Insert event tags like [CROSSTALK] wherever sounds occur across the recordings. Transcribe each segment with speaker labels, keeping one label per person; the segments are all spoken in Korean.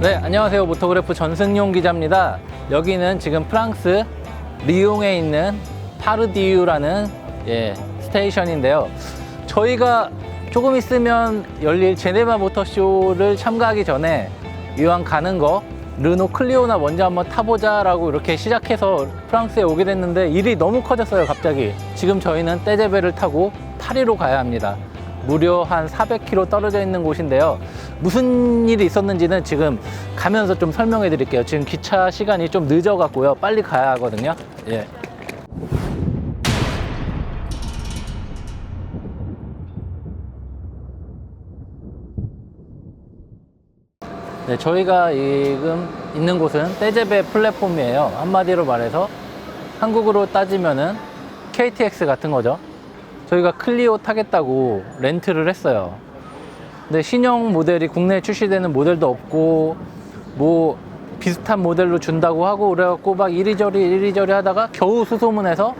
Speaker 1: 네, 안녕하세요. 모토그래프 전승용 기자입니다. 여기는 지금 프랑스 리옹에 있는 파르디유라는 예, 스테이션인데요. 저희가 조금 있으면 열릴 제네바 모터쇼를 참가하기 전에 이왕 가는 거 르노 클리오나 먼저 한번 타보자라고 이렇게 시작해서 프랑스에 오게 됐는데 일이 너무 커졌어요, 갑자기. 지금 저희는 떼제베를 타고 파리로 가야 합니다. 무려 한 400km 떨어져 있는 곳인데요. 무슨 일이 있었는지는 지금 가면서 좀 설명해 드릴게요. 지금 기차 시간이 좀 늦어 갖고요. 빨리 가야 하거든요. 예. 네, 저희가 지금 있는 곳은 떼제베 플랫폼이에요. 한마디로 말해서 한국으로 따지면은 KTX 같은 거죠. 저희가 클리오 타겠다고 렌트를 했어요. 근데 신형 모델이 국내에 출시되는 모델도 없고 뭐 비슷한 모델로 준다고 하고 그래갖고 막 이리저리 이리저리 하다가 겨우 수소문해서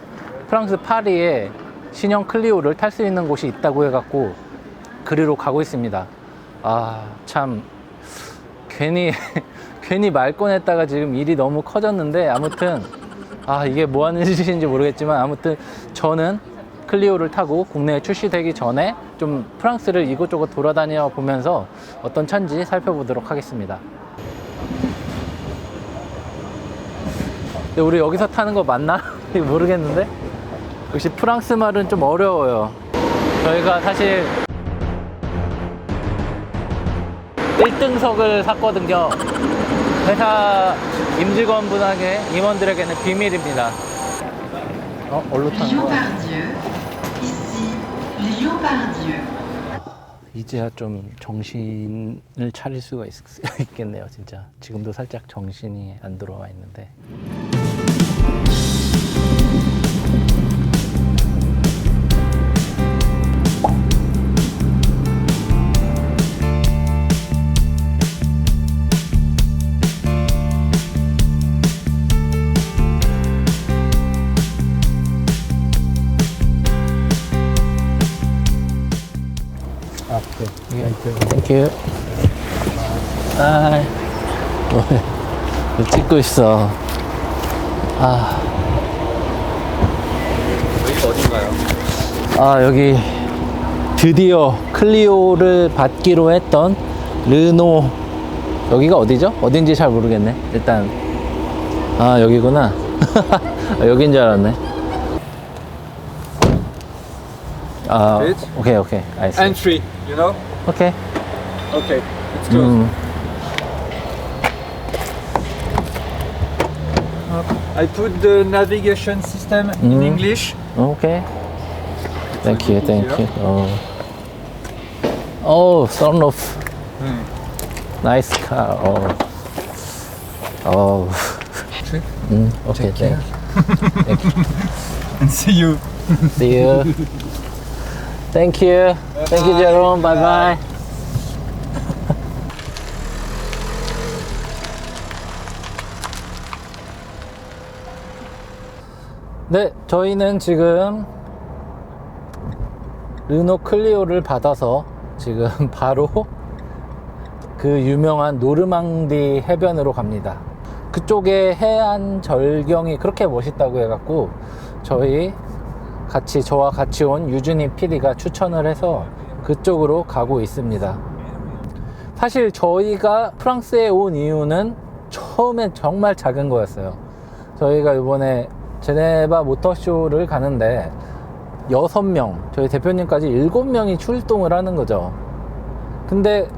Speaker 1: 프랑스 파리에 신형 클리오를 탈 수 있는 곳이 있다고 해갖고 그리로 가고 있습니다. 아 참 괜히 [LAUGHS] 괜히 말 꺼냈다가 지금 일이 너무 커졌는데 아무튼 아 이게 뭐 하는 짓인지 모르겠지만 아무튼 저는 클리오를 타고 국내에 출시되기 전에 좀 프랑스를 이곳저곳 돌아다녀 보면서 어떤 차인지 살펴보도록 하겠습니다. 근데 우리 여기서 타는 거 맞나? [LAUGHS] 모르겠는데 역시 프랑스 말은 좀 어려워요. 저희가 사실 1등석을 샀거든요. 회사 임직원분에게 임원들에게는 비밀입니다. 어, 얼로 타는 거야? 이제야 좀 정신을 차릴 수가 있, [LAUGHS] 있겠네요, 진짜. 지금도 살짝 정신이 안 들어와 있는데. You. 아, 뭐, 찍고 있어. 아.
Speaker 2: 여기가 어딘가요?
Speaker 1: 아, 여기 드디어 클리오를 받기로 했던 르노. 여기가 어디죠? 어딘지 잘 모르겠네. 일단. 아, 여기구나. 아, [LAUGHS] 여긴 줄 알았네. 아. 오케이, 오케이. 알겠어.
Speaker 2: Entry, you know?
Speaker 1: 오케이.
Speaker 2: Okay, let's go.
Speaker 1: 음.
Speaker 2: I put the navigation system in
Speaker 1: Mm.
Speaker 2: English.
Speaker 1: Okay. Thank you, thank you. Oh. Oh, son of
Speaker 2: Hmm.
Speaker 1: nice car. Oh. Oh.
Speaker 2: Sure.
Speaker 1: Mm, okay, thank you. [LAUGHS]
Speaker 2: And see you.
Speaker 1: See you. [LAUGHS] Thank you. Thank you, Jerome. Bye bye. 네, 저희는 지금 르노 클리오를 받아서 지금 [LAUGHS] 바로 그 유명한 노르망디 해변으로 갑니다. 그쪽에 해안 절경이 그렇게 멋있다고 해갖고 저희 같이 저와 같이 온 유준희 PD가 추천을 해서 그쪽으로 가고 있습니다. 사실 저희가 프랑스에 온 이유는 처음엔 정말 작은 거였어요. 저희가 이번에 제네바 모터쇼를 가는데 여섯 명 저희 대표님까지 일곱 명이 출동을 하는 거죠. 근데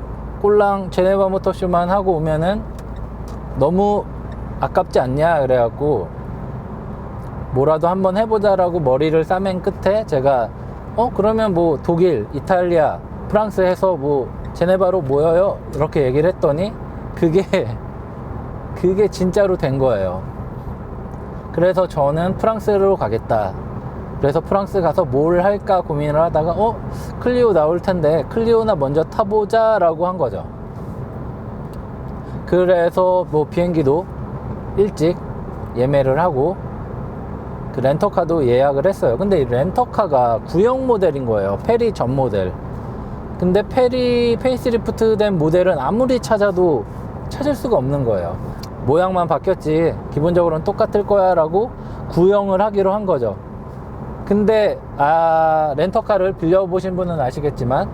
Speaker 1: 꼴랑 제네바 모터쇼만 하고 오면은 너무 아깝지 않냐 그래갖고 뭐라도 한번 해보자라고 머리를 싸맨 끝에 제가 어 그러면 뭐 독일, 이탈리아, 프랑스 해서 뭐 제네바로 모여요 이렇게 얘기를 했더니 그게 그게 진짜로 된 거예요. 그래서 저는 프랑스로 가겠다. 그래서 프랑스 가서 뭘 할까 고민을 하다가 어 클리오 나올 텐데 클리오나 먼저 타보자라고 한 거죠. 그래서 뭐 비행기도 일찍 예매를 하고 그 렌터카도 예약을 했어요. 근데 이 렌터카가 구형 모델인 거예요. 페리 전 모델. 근데 페리 페이스리프트 된 모델은 아무리 찾아도 찾을 수가 없는 거예요. 모양만 바뀌었지 기본적으로는 똑같을 거야 라고 구형을 하기로 한 거죠. 근데 아 렌터카를 빌려 보신 분은 아시겠지만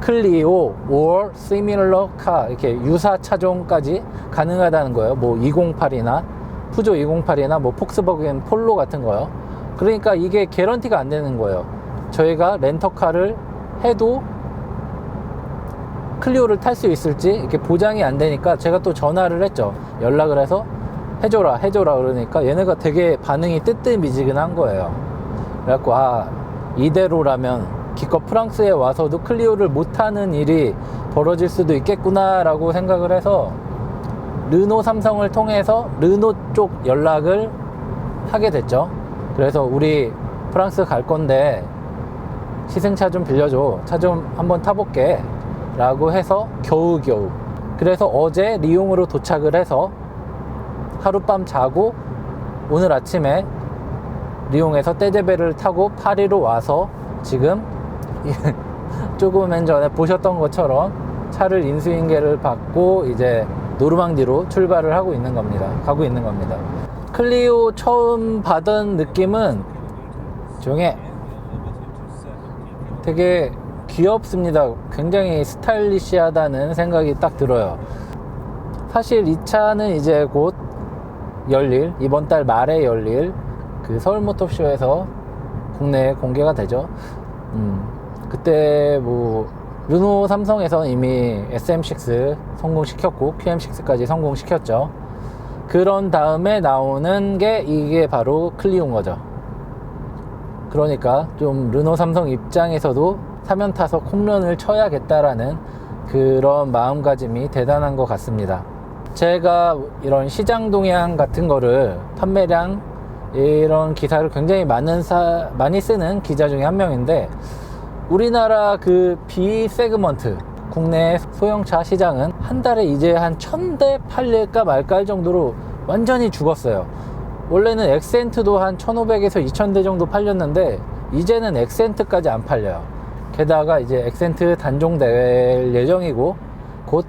Speaker 1: 클리오 or similar car 이렇게 유사 차종까지 가능하다는 거예요. 뭐 208이나 푸조 208이나 뭐 폭스버겐 폴로 같은 거요. 그러니까 이게 개런티가 안 되는 거예요. 저희가 렌터카를 해도 클리오를 탈 수 있을지 이렇게 보장이 안 되니까 제가 또 전화를 했죠. 연락을 해서 해줘라, 해줘라 그러니까 얘네가 되게 반응이 뜨뜻미지근한 거예요. 그래갖고 아 이대로라면 기껏 프랑스에 와서도 클리오를 못 타는 일이 벌어질 수도 있겠구나라고 생각을 해서 르노 삼성을 통해서 르노 쪽 연락을 하게 됐죠. 그래서 우리 프랑스 갈 건데 시승차 좀 빌려줘. 차 좀 한번 타볼게. 라고 해서 겨우겨우. 그래서 어제 리용으로 도착을 해서 하룻밤 자고 오늘 아침에 리용에서 떼제베를 타고 파리로 와서 지금 [LAUGHS] 조금은 전에 보셨던 것처럼 차를 인수인계를 받고 이제 노르망디로 출발을 하고 있는 겁니다. 가고 있는 겁니다. 클리오 처음 받은 느낌은 조용해. 되게 귀엽습니다. 굉장히 스타일리시하다는 생각이 딱 들어요. 사실 이 차는 이제 곧 열릴, 이번 달 말에 열릴 그 서울 모터쇼에서 국내에 공개가 되죠. 음, 그때 뭐, 르노 삼성에서 이미 SM6 성공시켰고, QM6까지 성공시켰죠. 그런 다음에 나오는 게 이게 바로 클리오인 거죠. 그러니까 좀 르노 삼성 입장에서도 사면 타서 콩런을 쳐야겠다라는 그런 마음가짐이 대단한 것 같습니다. 제가 이런 시장 동향 같은 거를 판매량 이런 기사를 굉장히 많은 사, 많이 쓰는 기자 중에 한 명인데 우리나라 그 B 세그먼트 국내 소형차 시장은 한 달에 이제 한 천 대 팔릴까 말까 할 정도로 완전히 죽었어요. 원래는 엑센트도 한 1500에서 2000대 정도 팔렸는데 이제는 엑센트까지 안 팔려요. 게다가 이제 엑센트 단종될 예정이고 곧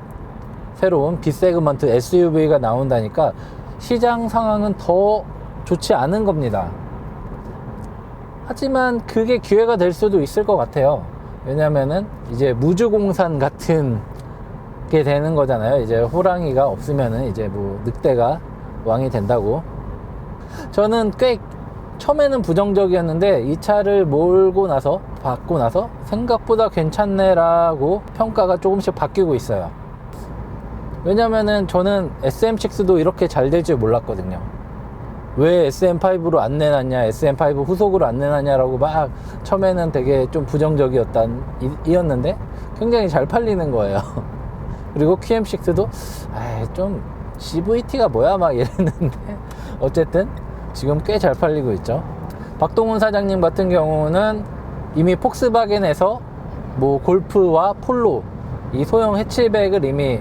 Speaker 1: 새로운 B 세그먼트 SUV가 나온다니까 시장 상황은 더 좋지 않은 겁니다. 하지만 그게 기회가 될 수도 있을 것 같아요. 왜냐면은 이제 무주공산 같은 게 되는 거잖아요. 이제 호랑이가 없으면은 이제 뭐 늑대가 왕이 된다고. 저는 꽤 처음에는 부정적이었는데 이 차를 몰고 나서 받고 나서 생각보다 괜찮네라고 평가가 조금씩 바뀌고 있어요. 왜냐면은 저는 SM6도 이렇게 잘 될 줄 몰랐거든요. 왜 SM5로 안 내놨냐, SM5 후속으로 안 내놨냐라고 막 처음에는 되게 좀 부정적이었단, 이- 이었는데 굉장히 잘 팔리는 거예요. [LAUGHS] 그리고 QM6도, 아, 좀 CVT가 뭐야 막 이랬는데 어쨌든 지금 꽤 잘 팔리고 있죠. 박동훈 사장님 같은 경우는 이미 폭스바겐에서 뭐 골프와 폴로 이 소형 해치백을 이미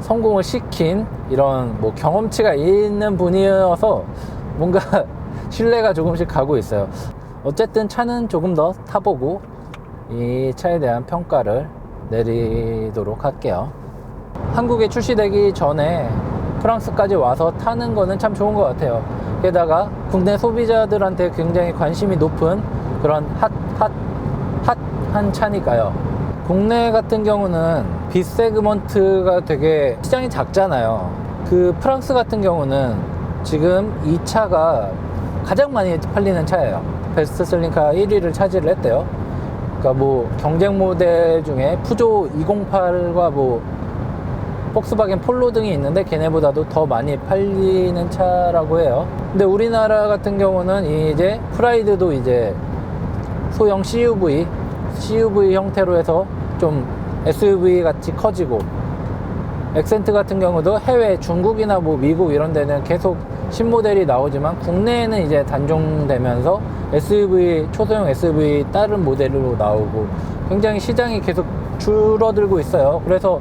Speaker 1: 성공을 시킨 이런 뭐 경험치가 있는 분이어서 뭔가 [LAUGHS] 신뢰가 조금씩 가고 있어요. 어쨌든 차는 조금 더 타보고 이 차에 대한 평가를 내리도록 할게요. 한국에 출시되기 전에 프랑스까지 와서 타는 거는 참 좋은 것 같아요. 게다가 국내 소비자들한테 굉장히 관심이 높은 그런 핫, 핫, 핫한 차니까요. 국내 같은 경우는 B 세그먼트가 되게 시장이 작잖아요. 그 프랑스 같은 경우는 지금 이 차가 가장 많이 팔리는 차예요. 베스트 셀링카 1위를 차지를 했대요. 그러니까 뭐 경쟁 모델 중에 푸조 208과 뭐 폭스바겐 폴로 등이 있는데 걔네보다도 더 많이 팔리는 차라고 해요. 근데 우리나라 같은 경우는 이제 프라이드도 이제 소형 CUV, CUV 형태로 해서 좀 SUV 같이 커지고 엑센트 같은 경우도 해외 중국이나 뭐 미국 이런 데는 계속 신모델이 나오지만 국내에는 이제 단종되면서 SUV 초소형 SUV 다른 모델로 나오고 굉장히 시장이 계속 줄어들고 있어요. 그래서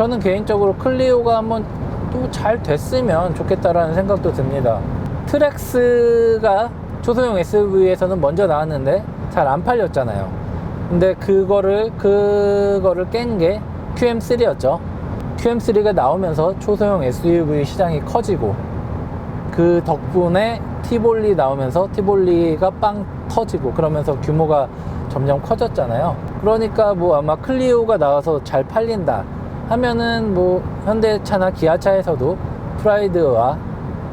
Speaker 1: 저는 개인적으로 클리오가 한번 또 잘 됐으면 좋겠다라는 생각도 듭니다. 트렉스가 초소형 SUV에서는 먼저 나왔는데 잘 안 팔렸잖아요. 근데 그거를 그거를 깬 게 QM3였죠. QM3가 나오면서 초소형 SUV 시장이 커지고 그 덕분에 티볼리 나오면서 티볼리가 빵 터지고 그러면서 규모가 점점 커졌잖아요. 그러니까 뭐 아마 클리오가 나와서 잘 팔린다 하면은 뭐 현대차나 기아차에서도 프라이드와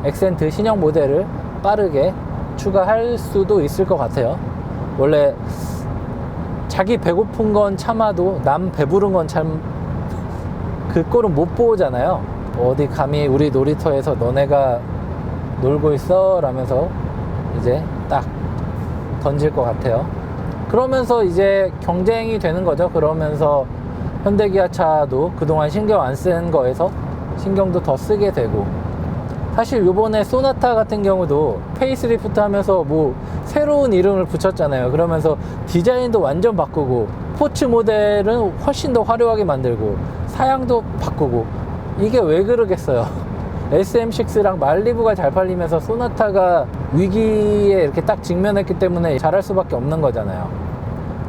Speaker 1: 엑센트 신형 모델을 빠르게 추가할 수도 있을 것 같아요. 원래 자기 배고픈 건 참아도 남 배부른 건 참 그 꼴은 못 보잖아요. 어디 감히 우리 놀이터에서 너네가 놀고 있어? 라면서 이제 딱 던질 것 같아요. 그러면서 이제 경쟁이 되는 거죠. 그러면서 현대기아차도 그동안 신경 안 쓴 거에서 신경도 더 쓰게 되고 사실 요번에 소나타 같은 경우도 페이스리프트 하면서 뭐 새로운 이름을 붙였잖아요. 그러면서 디자인도 완전 바꾸고 스포츠 모델은 훨씬 더 화려하게 만들고 사양도 바꾸고 이게 왜 그러겠어요. [LAUGHS] SM6랑 말리부가 잘 팔리면서 소나타가 위기에 이렇게 딱 직면했기 때문에 잘할 수밖에 없는 거잖아요.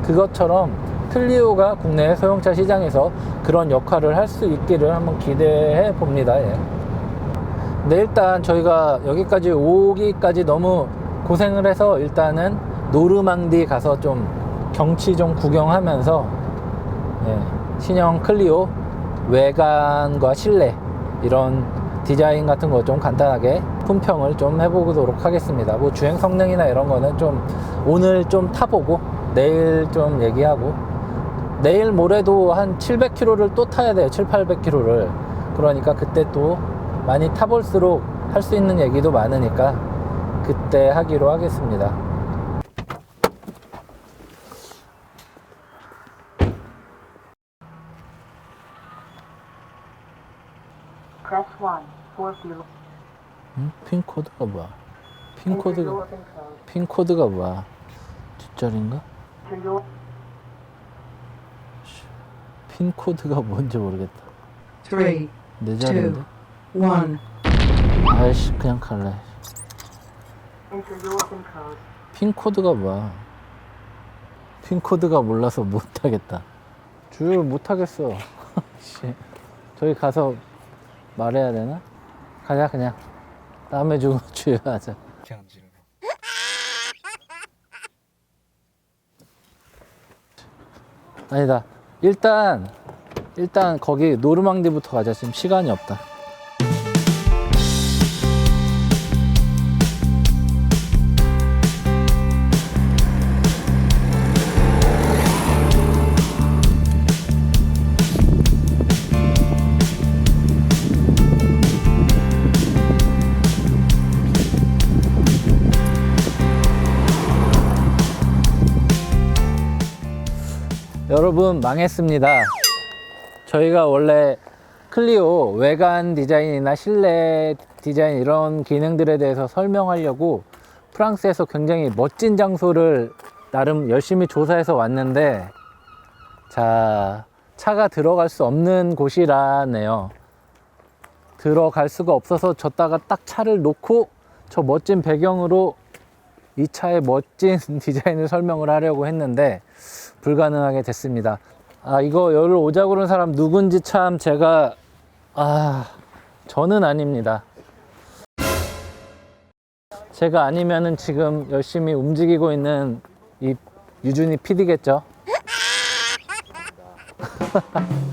Speaker 1: 그것처럼 클리오가 국내 소형차 시장에서 그런 역할을 할 수 있기를 한번 기대해 봅니다. 예. 네, 일단 저희가 여기까지 오기까지 너무 고생을 해서 일단은 노르망디 가서 좀 경치 좀 구경하면서 예, 신형 클리오 외관과 실내 이런 디자인 같은 거 좀 간단하게 품평을 좀 해보도록 하겠습니다. 뭐 주행 성능이나 이런 거는 좀 오늘 좀 타보고 내일 좀 얘기하고 내일 모레도 한 700km를 또 타야 돼요. 7, 800km를. 그러니까 그때 또 많이 타볼수록 할 수 있는 얘기도 많으니까 그때 하기로 하겠습니다.
Speaker 3: Press 1 for fuel.
Speaker 1: 응? 핀코드가 뭐야? 핀 코드가,
Speaker 3: Enter your code.
Speaker 1: 핀코드가 뭐야? 뒷자리인가?
Speaker 3: Your
Speaker 1: 핀코드가 [LAUGHS] 뭔지 모르겠다.
Speaker 4: three,
Speaker 1: 내 자리인데?
Speaker 4: one.
Speaker 1: 아이씨, 그냥 갈래.
Speaker 3: enter your pin code.
Speaker 1: 핀코드가 뭐야? 핀 코드가 몰라서 못하겠다. 주유 못하겠어. [LAUGHS] 씨. 저기 가서 말해야 되나? 가자, 그냥. 다음에 주고 [LAUGHS] 주유하자. 아니다. 일단, 일단 거기 노르망디부터 가자. 지금 시간이 없다. 여러분 망했습니다. 저희가 원래 클리오 외관 디자인이나 실내 디자인 이런 기능들에 대해서 설명하려고 프랑스에서 굉장히 멋진 장소를 나름 열심히 조사해서 왔는데 자 차가 들어갈 수 없는 곳이라네요. 들어갈 수가 없어서 졌다가 딱 차를 놓고 저 멋진 배경으로 이 차의 멋진 [LAUGHS] 디자인을 설명을 하려고 했는데 불가능하게 됐습니다. 아, 이거 여기를 오자고 그런 사람 누군지 참 제가, 아, 저는 아닙니다. 제가 아니면은 지금 열심히 움직이고 있는 이 유준이 PD겠죠? [LAUGHS]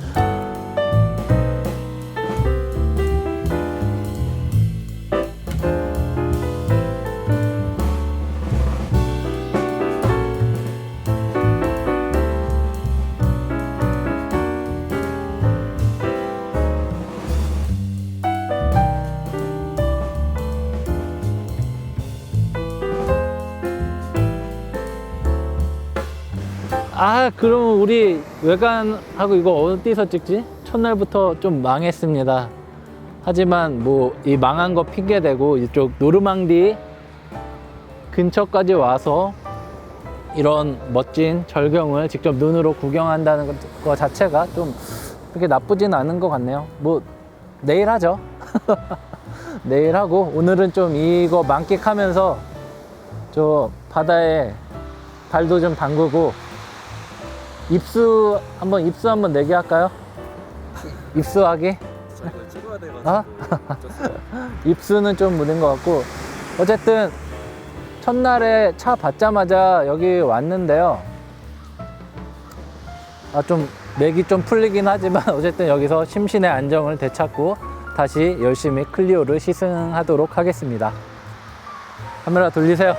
Speaker 1: 아, 그럼 우리 외관하고 이거 어디서 찍지? 첫날부터 좀 망했습니다. 하지만 뭐 이 망한 거 핑계 대고 이쪽 노르망디 근처까지 와서 이런 멋진 절경을 직접 눈으로 구경한다는 것- 거 자체가 좀 그렇게 나쁘진 않은 것 같네요. 뭐 내일 하죠. [LAUGHS] 내일 하고 오늘은 좀 이거 만끽하면서 저 바다에 발도 좀 담그고 입수 한번 입수 한번 내게 할까요? 입수하기?
Speaker 5: 찍어야 돼가지고
Speaker 1: 어? [LAUGHS] 입수는 좀 무딘 것 같고 어쨌든 첫날에 차 받자마자 여기 왔는데요 아 좀 맥이 좀 풀리긴 하지만 [LAUGHS] 어쨌든 여기서 심신의 안정을 되찾고 다시 열심히 클리오를 시승하도록 하겠습니다 카메라 돌리세요